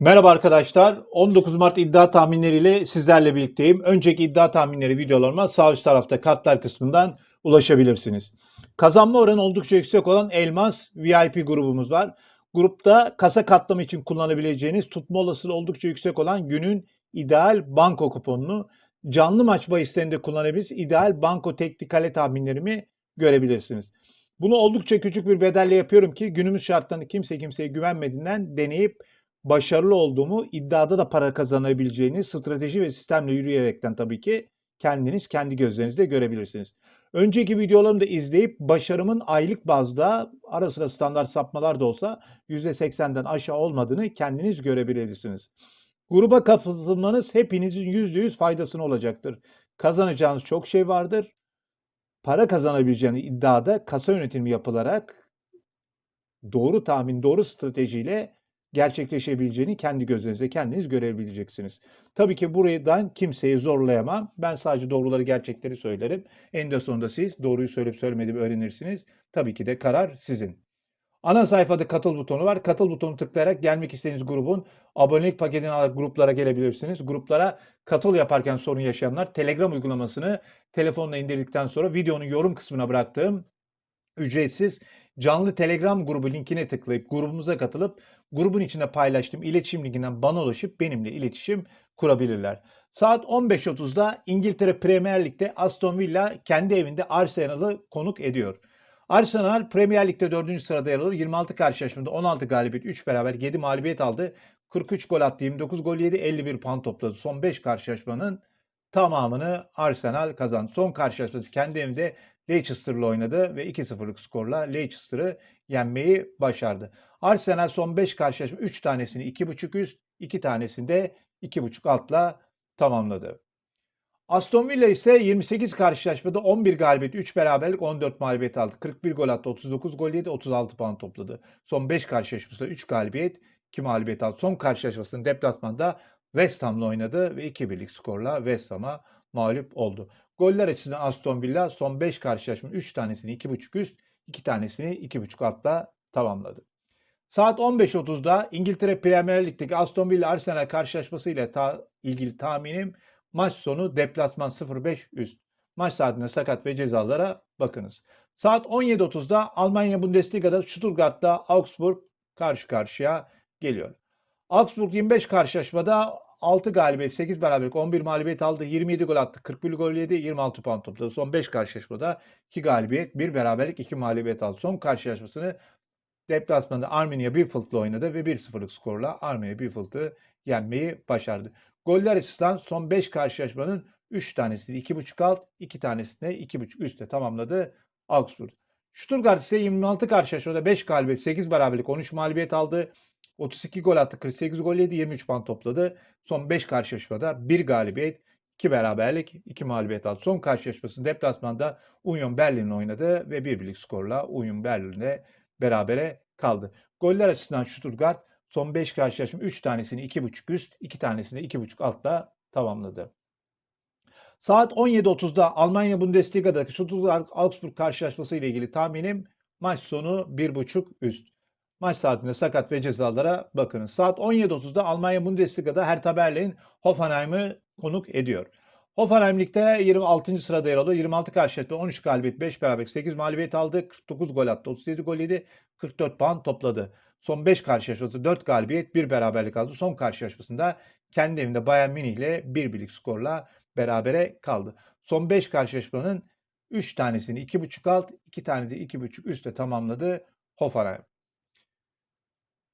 Merhaba arkadaşlar. 19 Mart iddia tahminleriyle sizlerle birlikteyim. Önceki iddia tahminleri videolarıma sağ üst tarafta kartlar kısmından ulaşabilirsiniz. Kazanma oranı oldukça yüksek olan Elmas VIP grubumuz var. Grupta kasa katlama için kullanabileceğiniz tutma olasılığı oldukça yüksek olan günün ideal banko kuponunu canlı maç bahislerinde kullanabiliriz. İdeal banko teknik kale tahminlerimi görebilirsiniz. Bunu oldukça küçük bir bedelle yapıyorum ki günümüz şartlarında kimse kimseye güvenmediğinden deneyip başarılı olduğumu, iddiada da para kazanabileceğiniz strateji ve sistemle yürüyerekten tabii ki kendiniz kendi gözlerinizle görebilirsiniz. Önceki videolarımı da izleyip başarımın aylık bazda ara sıra standart sapmalar da olsa %80'den aşağı olmadığını kendiniz görebilirsiniz. Gruba katılmanız hepinizin %100 faydasına olacaktır. Kazanacağınız çok şey vardır. Para kazanabileceğiniz iddiada kasa yönetimi yapılarak doğru tahmin, doğru stratejiyle gerçekleşebileceğini kendi gözlerinizle kendiniz görebileceksiniz. Tabii ki buradan kimseyi zorlayamam. Ben sadece doğruları, gerçekleri söylerim. En de sonunda siz doğruyu söyleyip söylemediğimi öğrenirsiniz. Tabii ki de karar sizin. Ana sayfada katıl butonu var. Katıl butonu tıklayarak gelmek istediğiniz grubun abonelik paketini alarak gruplara gelebilirsiniz. Gruplara katıl yaparken sorun yaşayanlar Telegram uygulamasını telefonla indirdikten sonra videonun yorum kısmına bıraktığım ücretsiz canlı Telegram grubu linkine tıklayıp grubumuza katılıp grubun içinde paylaştığım iletişim linkinden bana ulaşıp benimle iletişim kurabilirler. Saat 15.30'da İngiltere Premier Lig'de Aston Villa kendi evinde Arsenal'ı konuk ediyor. Arsenal Premier Lig'de 4. sırada yer alıyor. 26 karşılaşmada 16 galibiyet, 3 beraber 7 mağlubiyet aldı. 43 gol attı, 29 gol yedi, 51 puan topladı. Son 5 karşılaşmanın tamamını Arsenal kazandı. Son karşılaşması kendi evinde Leicester'la oynadı ve 2-0'lık skorla Leicester'ı yenmeyi başardı. Arsenal son 5 karşılaşma 3 tanesini 2.5 üst, 2 tanesini de 2.5 altla tamamladı. Aston Villa ise 28 karşılaşmada 11 galibiyet, 3 beraberlik, 14 mağlubiyet aldı. 41 gol attı, 39 gol yedi, 36 puan topladı. Son 5 karşılaşmasında 3 galibiyet, 2 mağlubiyet aldı. Son karşılaşmasını deplasmanda West Ham'la oynadı ve 2-1'lik skorla West Ham'a mağlup oldu. Goller açısından Aston Villa son 5 karşılaşma 3 tanesini 2.5 üst, 2 tanesini 2.5 altla tamamladı. Saat 15.30'da İngiltere Premier Lig'deki Aston Villa Arsenal karşılaşması ile ta ilgili tahminim maç sonu deplasman 0.5 üst. Maç saatinde sakat ve cezalara bakınız. Saat 17.30'da Almanya Bundesliga'da Stuttgart'ta Augsburg karşı karşıya geliyor. Augsburg 25 karşılaşmada 6 galibiyet, 8 beraberlik, 11 mağlubiyet aldı. 27 gol attı. 41 gol yedi. 26 puan topladı. Son 5 karşılaşmada 2 galibiyet, 1 beraberlik, 2 mağlubiyet aldı. Son karşılaşmasını deplasmanda Arminia Bielefield'la oynadı ve 1-0'lık skorla Arminia Bielefeld'ı yenmeyi başardı. Goller açısından son 5 karşılaşmanın 3 tanesini 2.5 alt, 2 tanesini 2.5 üstte tamamladı Augsburg. Stuttgart ise 26 karşılaşmada 5 galibiyet, 8 beraberlik, 13 mağlubiyet aldı. 32 gol attı, 48 gol yedi, 23 puan topladı. Son 5 karşılaşmada 1 galibiyet, 2 beraberlik, 2 mağlubiyet aldı. Son karşılaşması deplasmanda Union Berlin oynadı ve 1-1'lik skorla Union Berlin'le berabere kaldı. Goller açısından Stuttgart son 5 karşılaşma 3 tanesini 2.5 üst, 2 tanesini 2.5 altta tamamladı. Saat 17.30'da Almanya Bundesliga'daki Stuttgart Augsburg karşılaşması ile ilgili tahminim maç sonu 1.5 üst. Maç saatinde sakat ve cezalara bakınız. Saat 17.30'da Almanya Bundesliga'da Hertha Berlin Hoffenheim'ı konuk ediyor. Hoffenheim Lig'de 26. sırada yer alıyor. 26 karşılaşma 13 galibiyet, 5 beraberlik, 8 mağlubiyet aldı. 49 gol attı, 37 gol yedi, 44 puan topladı. Son 5 karşılaşması 4 galibiyet, 1 beraberlik aldı. Son karşılaşmasında kendi evinde Bayern Münih ile 1-1'lik skorla berabere kaldı. Son 5 karşılaşmanın 3 tanesini 2.5 alt, 2 tane de 2.5 üstte tamamladı Hoffenheim.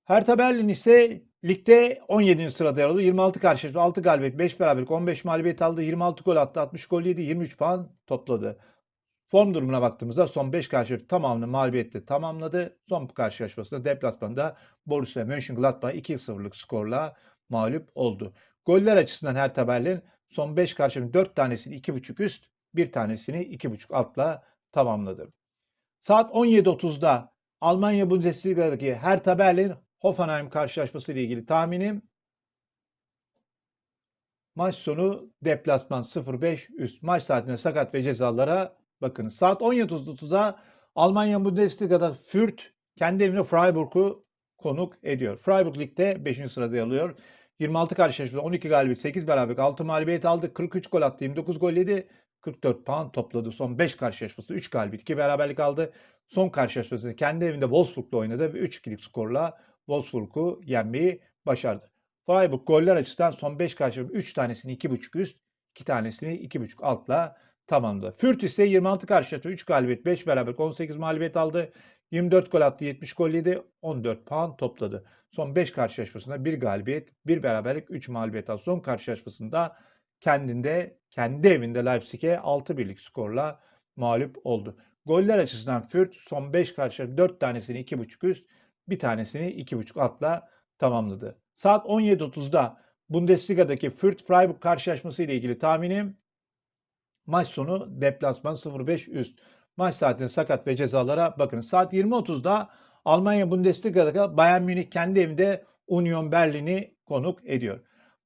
Hertha Berlin ise ligde 17. sırada yer alıyor. 26 karşılaşma, 6 galibiyet, 5 beraberlik, 15 mağlubiyet aldı. 26 gol attı, 60 gol yedi, 23 puan topladı. Form durumuna baktığımızda son 5 karşılaşma tamamını mağlubiyetle tamamladı. Son karşılaşmasında deplasmanda Borussia Mönchengladbach 2-0'lık skorla mağlup oldu. Goller açısından Hertha Berlin son 5 karşılaşma 4 tanesini 2.5 üst, 1 tanesini 2.5 altla tamamladı. Saat 17.30'da Almanya Bundesliga'daki Hertha Berlin Hoffenheim karşılaşması ile ilgili tahminim maç sonu deplasman 0-5 üst. Maç saatinde sakat ve cezalara bakın. Saat 17.30'da Almanya Bundesliga'da Fürth kendi evine Freiburg'u konuk ediyor. Freiburg Lig'de 5. sırada yer alıyor. 26 karşılaşmada 12 galibiyet, 8 beraberlik, 6 mağlubiyet aldı. 43 gol attı, 29 gol yedi. 44 puan topladı. Son 5 karşılaşması 3 galibiyet, 2 beraberlik aldı. Son karşılaşmasını kendi evinde Wolfsburg'la oynadı ve 3-2'lik skorla Wolfsburg'u yenmeyi başardı. Freiburg goller açısından son 5 karşılaşma 3 tanesini 2.5 üst, 2 tanesini 2.5 altla tamamladı. Fürt ise 26 karşılaşma 3 galibiyet, 5 beraberlik, 18 mağlubiyet aldı. 24 gol attı, 70 gol yedi, 14 puan topladı. Son 5 karşılaşmasında 1 galibiyet, 1 beraberlik, 3 mağlubiyet aldı. Son karşılaşmasında kendinde, kendi evinde Leipzig'e 6 birlik skorla mağlup oldu. Goller açısından Fürt son 5 karşılaşma 4 tanesini 2.5 üst, bir tanesini 2.5 altla tamamladı. Saat 17.30'da Bundesliga'daki Fürt-Freiburg karşılaşması ile ilgili tahminim maç sonu deplasman 0-5 üst. Maç saatinde sakat ve cezalara bakın. Saat 20.30'da Almanya Bundesliga'da Bayern Münih kendi evinde Union Berlin'i konuk ediyor.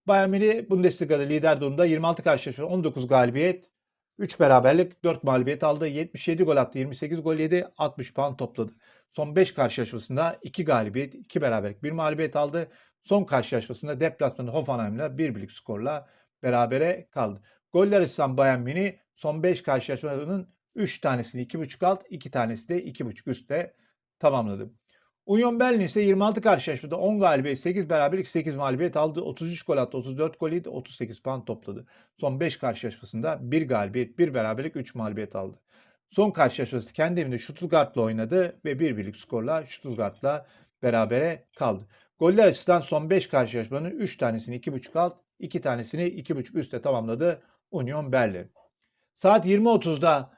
Bayern Münih Bundesliga'da lider durumda 26 karşılaşma 19 galibiyet, 3 beraberlik, 4 mağlubiyet aldı. 77 gol attı, 28 gol yedi, 60 puan topladı. Son 5 karşılaşmasında 2 galibiyet, 2 beraberlik, 1 mağlubiyet aldı. Son karşılaşmasında deplasmanda Hoffenheim'la 1 birlik skorla berabere kaldı. Goller açısından Bayern Münih son 5 karşılaşmanın 3 tanesini 2.5 alt, 2 tanesi de 2.5 üstte tamamladı. Union Berlin ise 26 karşılaşmada 10 galibiyet, 8 beraberlik, 8 mağlubiyet aldı. 33 gol attı, 34 gol yedi, 38 puan topladı. Son 5 karşılaşmasında 1 galibiyet, 1 beraberlik, 3 mağlubiyet aldı. Son karşılaşması kendi evinde Stuttgart'la oynadı ve 1 birlik skorla Stuttgart'la berabere kaldı. Goller açısından son 5 karşılaşmanın 3 tanesini 2.5 alt, 2 tanesini 2.5 üstte tamamladı Union Berlin. Saat 20.30'da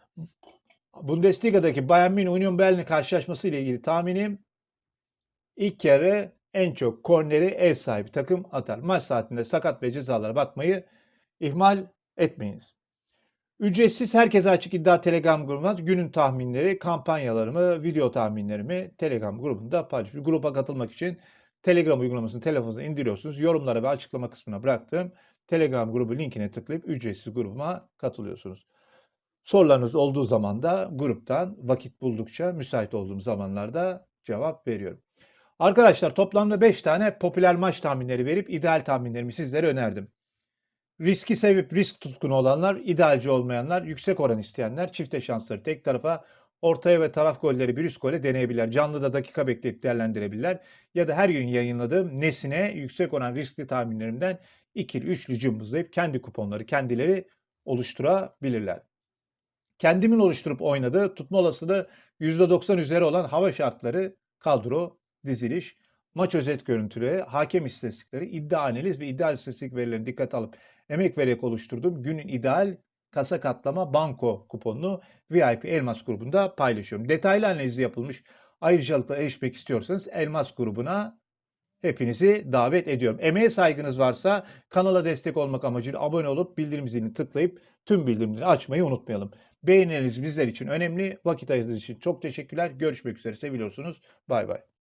Bundesliga'daki Bayern Münih Union Berlin karşılaşması ile ilgili tahminim ilk yarı en çok korneri ev sahibi takım atar. Maç saatinde sakat ve cezalara bakmayı ihmal etmeyiniz. Ücretsiz herkese açık iddia Telegram grubuna günün tahminleri, kampanyalarımı, video tahminlerimi Telegram grubunda paylaşıyorum. Gruba katılmak için Telegram uygulamasını telefonunuza indiriyorsunuz. Yorumlara ve açıklama kısmına bıraktığım Telegram grubu linkine tıklayıp ücretsiz grubuma katılıyorsunuz. Sorularınız olduğu zaman da gruptan vakit buldukça müsait olduğum zamanlarda cevap veriyorum. Arkadaşlar toplamda 5 tane popüler maç tahminleri verip ideal tahminlerimi sizlere önerdim. Riski sevip risk tutkunu olanlar, idealci olmayanlar, yüksek oran isteyenler, çifte şansları tek tarafa, ortaya ve taraf golleri bir üst gole deneyebilirler. Canlıda dakika bekleyip değerlendirebilirler. Ya da her gün yayınladığım nesine yüksek oran riskli tahminlerimden ikili, üçlü cımbızlayıp kendi kuponları kendileri oluşturabilirler. Kendimin oluşturup oynadığı tutma olasılığı %90 üzeri olan hava şartları, kadro, diziliş, maç özet görüntüleri, hakem istatistikleri, iddia analiz ve ideal istatistik verilerini dikkate alıp emek vererek oluşturduğum günün ideal kasa katlama banko kuponunu VIP Elmas grubunda paylaşıyorum. Detaylı analizi yapılmış ayrıcalıkla erişmek istiyorsanız Elmas grubuna hepinizi davet ediyorum. Emeğe saygınız varsa kanala destek olmak amacıyla abone olup bildirim zilini tıklayıp tüm bildirimleri açmayı unutmayalım. Beğenileriniz bizler için önemli. Vakit ayırdığınız için çok teşekkürler. Görüşmek üzere. Seviyorsunuz. Bay bay.